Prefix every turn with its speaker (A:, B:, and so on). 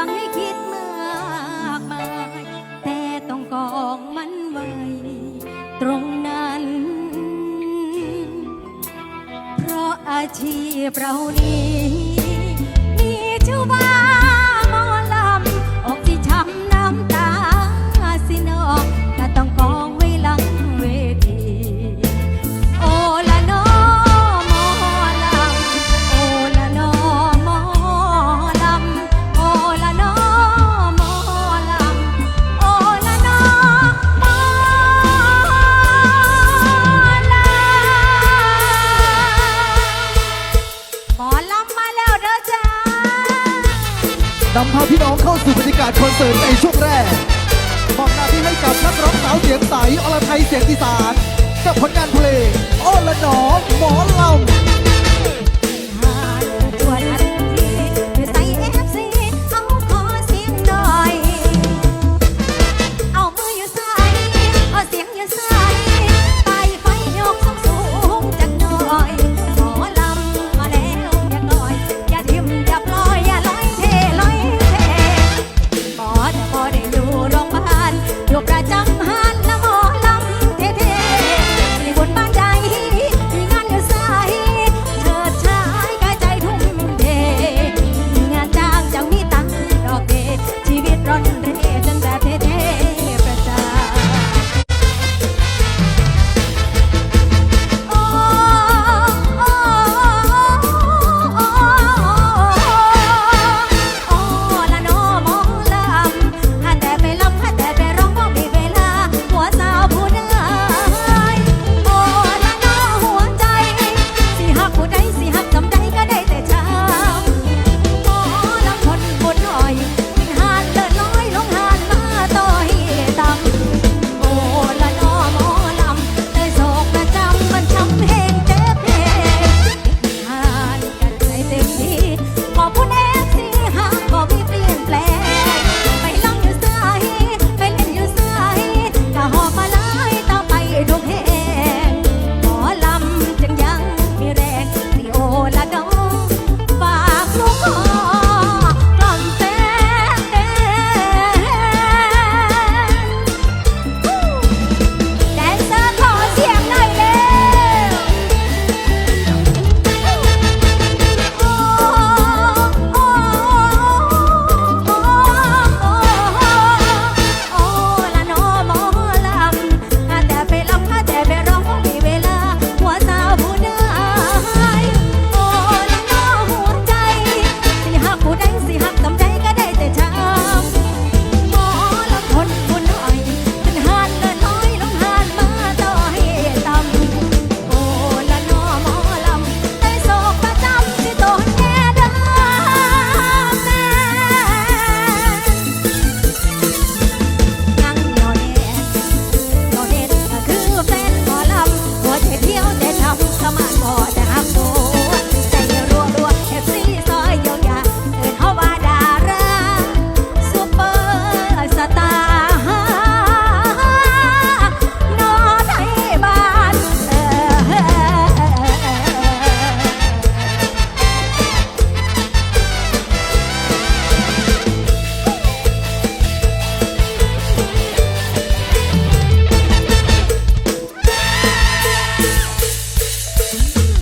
A: รื่องให้คิดมากมาย แต่ต้องกองมันไว้ ตรงนั้น เพราะอาชีพเรานี้ เด้อจ้า
B: นำพาพี่น้องเข้าสู่บรรยากาศคอนเสิร์ตในช่วงแรกมอบหน้าที่ให้กับนักร้องสาวเสียงใสอรไทยเสียงอีสาน กับผลงานเพ